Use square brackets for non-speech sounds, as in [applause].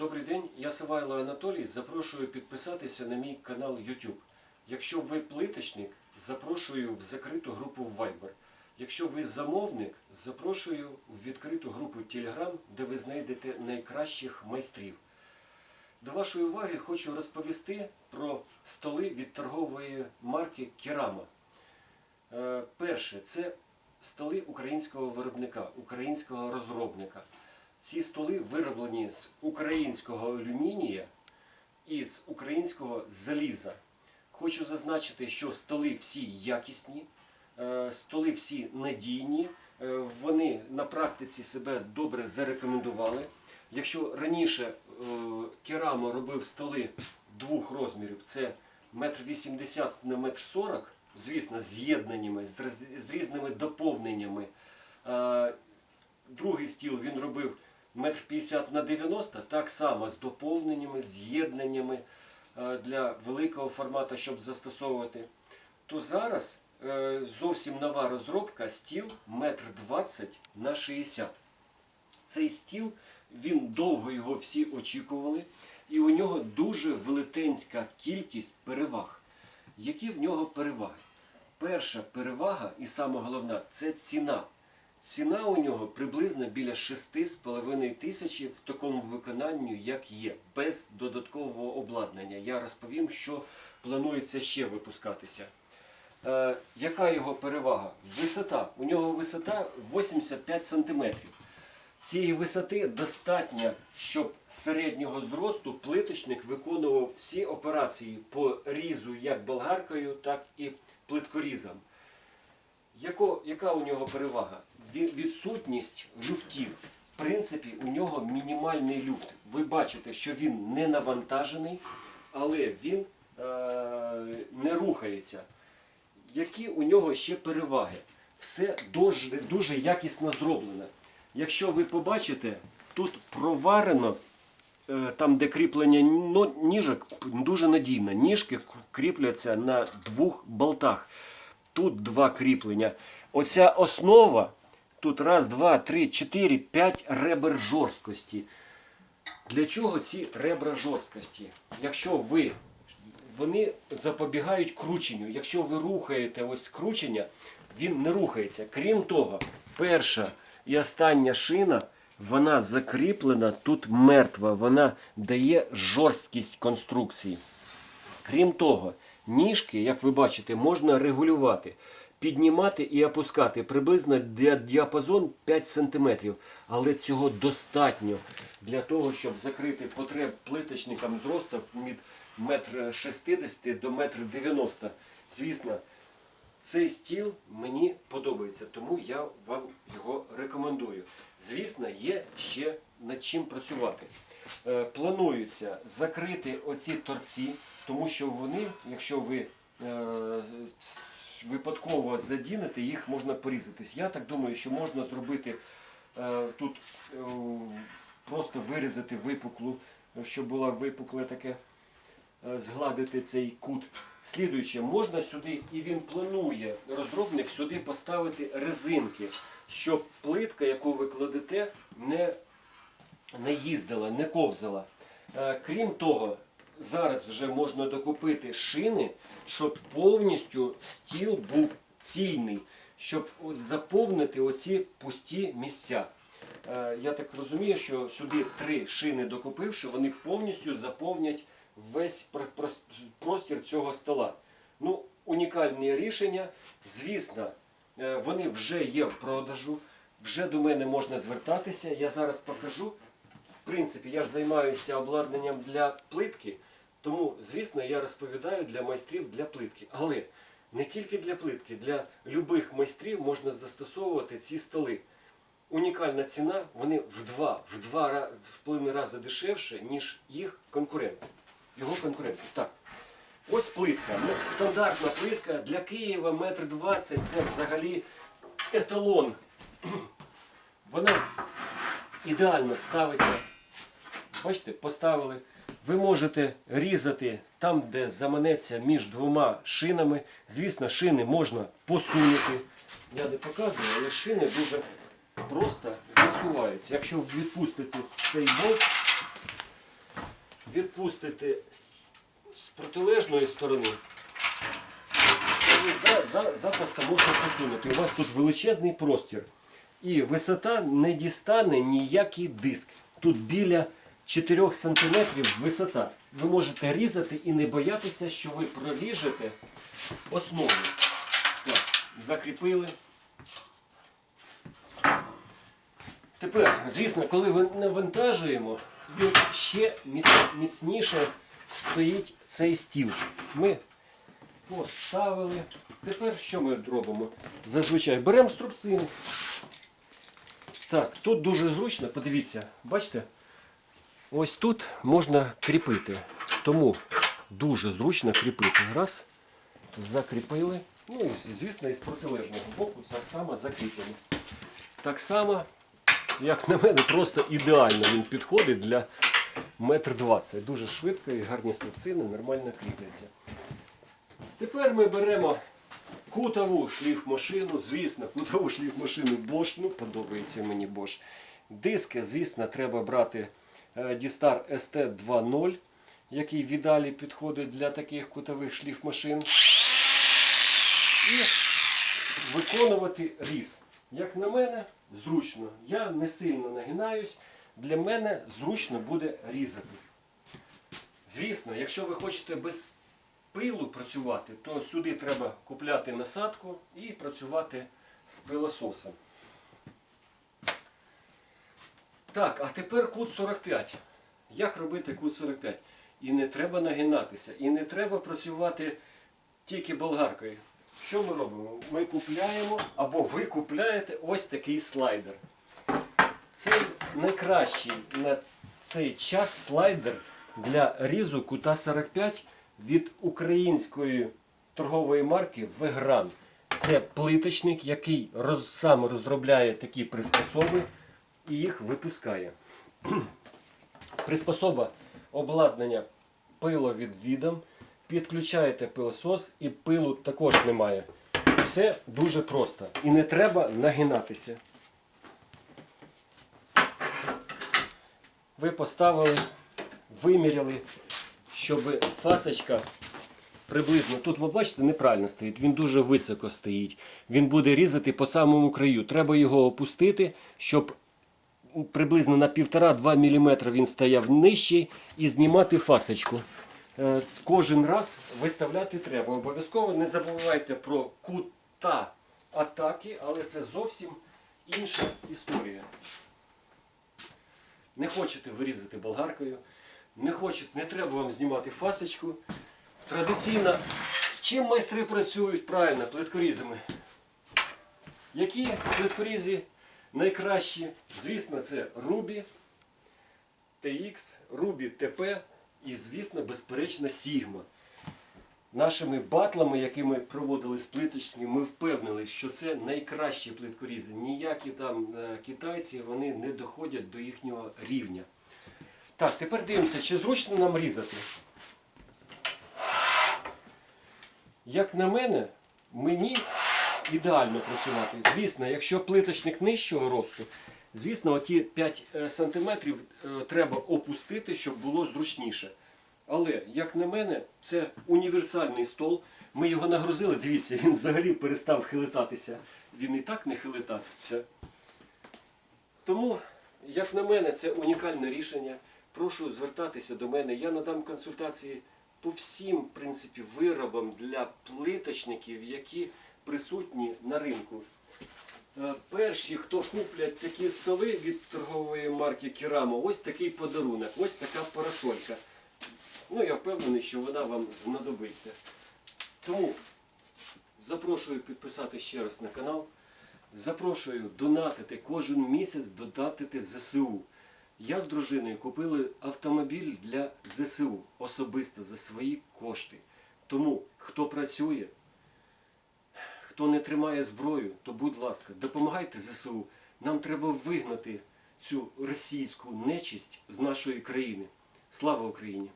Добрий день, я Савайло Анатолій. Запрошую підписатися на мій канал YouTube. Якщо ви плиточник, запрошую в закриту групу Viber. Якщо ви замовник, запрошую в відкриту групу Telegram, де ви знайдете найкращих майстрів. До вашої уваги хочу розповісти про столи від торгової марки Керама. Е, Перше, це столи українського виробника, українського розробника. Ці столи вироблені з українського алюмінія і з українського заліза. Хочу зазначити, що столи всі якісні, е, столи всі надійні, е, вони на практиці себе добре зарекомендували. Якщо раніше е, Керамо робив столи двох розмірів, це 1,80 м на 1,40 м, звісно, з'єднаннями, з різними доповненнями. Другий стіл він робив 1,50 на 90 так само з доповненнями, з'єднаннями е, для великого формату, щоб застосовувати. То зараз е, зовсім нова розробка стіл 1,20 на 60 цей стіл, він довго його всі очікували, і у нього дуже велетенська кількість переваг. Які в нього переваги? Перша перевага, і саме це ціна. Ціна у нього приблизно біля 6,5 тисячі в такому виконанні, як є, без додаткового обладнання. Я розповім, що планується ще випускатися. Е, яка його перевага? Висота. У нього висота 85 сантиметрів. Цієї висоти достатньо, щоб середнього зросту плиточник виконував всі операції по різу як болгаркою, так і плиткорізом. Яко, яка у нього перевага? Відсутність люфтів. В принципі, у нього мінімальний люфт. Ви бачите, що він не навантажений, але він е, не рухається. Які у нього ще переваги? Все дуже, дуже якісно зроблено. Якщо ви побачите, тут проварено е, там, де кріплення ніжок, дуже надійно. Ніжки кріпляться на двох болтах. Тут два кріплення. Оця основа, тут раз, два, три, чотири, п'ять ребер жорсткості. Для чого ці ребра жорсткості? Якщо ви вони запобігають крученню. Якщо ви рухаєте ось кручення, він не рухається. Крім того, перша і остання шина, вона закріплена тут мертва, вона дає жорсткість конструкції. Крім того, ніжки, як ви бачите, можна регулювати, піднімати і опускати приблизно діапазон 5 см. Але цього достатньо для того, щоб закрити потреб плиточникам зросту від 1,60 м до 1,90 м. Звісно, цей стіл мені подобається, тому я вам його рекомендую. Звісно, є ще над чим працювати. Е, Планується закрити оці торці, тому що вони, якщо ви е, випадково задінете, їх можна порізатись. Я так думаю, що можна зробити е, тут просто вирізати випуклу, щоб була випукле таке згладити цей кут. Слідуюче, можна сюди, і він планує, розробник сюди поставити резинки, щоб плитка, яку ви кладете, не, не їздила, не ковзала. Е, Крім того, зараз вже можна докупити шини, щоб повністю стіл був цільний, щоб заповнити оці пусті місця. Е, Я так розумію, що сюди три шини докупивши, вони повністю заповнять весь простір цього стола. Ну, унікальні рішення. Звісно, е, вони вже є в продажу, вже до мене можна звертатися. Я зараз покажу. Принципі, я ж займаюся обладнанням для плитки, тому, звісно, я розповідаю для майстрів для плитки. Але не тільки для плитки, для любих майстрів можна застосовувати ці столи. Унікальна ціна, вони в два, в два рази, в рази дешевше, ніж їх конкуренти. Його конкуренти. Так. Ось плитка. Ну, Стандартна плитка для Києва метр двадцять це взагалі еталон. [clears throat] Вона ідеально ставиться. Бачите, поставили. Ви можете різати там, де заманеться між двома шинами. Звісно, шини можна посунути. Я не показую, але шини дуже просто відсуваються. Якщо відпустити цей болт, відпустите з, протилежної сторони, то ви за, за, запросто можна посунути. У вас тут величезний простір. І висота не дістане ніякий диск. Тут біля 4 см висота. Ви можете різати і не боятися, що ви проріжете основу. Так, закріпили. Тепер, звісно, коли ви навантажуємо, він ще міцніше стоїть цей стіл. Ми поставили. Тепер що ми робимо? Зазвичай беремо струбцину. Так, тут дуже зручно, подивіться, бачите? Ось тут можна кріпити. Тому дуже зручно кріпити. Раз, закріпили. Ну і звісно, із протилежного боку так само закріплено. Так само, як на мене, просто ідеально він підходить для метр двадцять. Дуже швидко і гарні струбцини нормально кріпляться. Тепер ми беремо кутову шліфмашину, звісно, кутову шліфмашину Bosch, ну подобається мені Bosch. Диски, звісно, треба брати е, Distar ST2.0, який в ідеалі підходить для таких кутових шліфмашин. І виконувати різ. Як на мене, зручно. Я не сильно нагинаюсь, для мене зручно буде різати. Звісно, якщо ви хочете без пилу працювати, то сюди треба купляти насадку і працювати з пилососом. Так, а тепер кут 45. Як робити кут 45? І не треба нагинатися, і не треба працювати тільки болгаркою. Що ми робимо? Ми купляємо або ви купляєте ось такий слайдер. Це найкращий на цей час слайдер для різу кута 45 від української торгової марки Вегран. Це плиточник, який роз, сам розробляє такі приспособи і їх випускає. Приспособа обладнання пиловідвідом. Підключаєте пилосос і пилу також немає. Все дуже просто. І не треба нагинатися. Ви поставили, виміряли, щоб фасочка приблизно. Тут ви бачите, неправильно стоїть. Він дуже високо стоїть. Він буде різати по самому краю. Треба його опустити, щоб приблизно на 1,5-2 мм він стояв нижчий і знімати фасочку. Е, Кожен раз виставляти треба. Обов'язково не забувайте про кута атаки, але це зовсім інша історія. Не хочете вирізати болгаркою, не хочете, не треба вам знімати фасочку. Традиційно, чим майстри працюють правильно, плиткорізами. Які плиткорізи найкращі? Звісно, це Ruby, TX, Ruby TP і, звісно, безперечно, Sigma. Нашими батлами, які ми проводили з плиточні, ми впевнили, що це найкращі плиткорізи. Ніякі там е, китайці вони не доходять до їхнього рівня. Так, тепер дивимося, чи зручно нам різати. Як на мене, мені ідеально працювати. Звісно, якщо плиточник нижчого росту, звісно, оті 5 см треба опустити, щоб було зручніше. Але, як на мене, це універсальний стол. Ми його нагрузили, дивіться, він взагалі перестав хилитатися. Він і так не хилитатися. Тому, як на мене, це унікальне рішення. Прошу звертатися до мене. Я надам консультації по всім в принципі, виробам для плиточників, які присутні на ринку. Е, Перші, хто куплять такі столи від торгової марки Керамо, ось такий подарунок, ось така парасолька. Ну, я впевнений, що вона вам знадобиться. Тому запрошую підписати ще раз на канал. Запрошую донатити кожен місяць донатити ЗСУ. Я з дружиною купили автомобіль для ЗСУ особисто за свої кошти. Тому хто працює, хто не тримає зброю, то будь ласка, допомагайте ЗСУ. Нам треба вигнати цю російську нечисть з нашої країни. Слава Україні!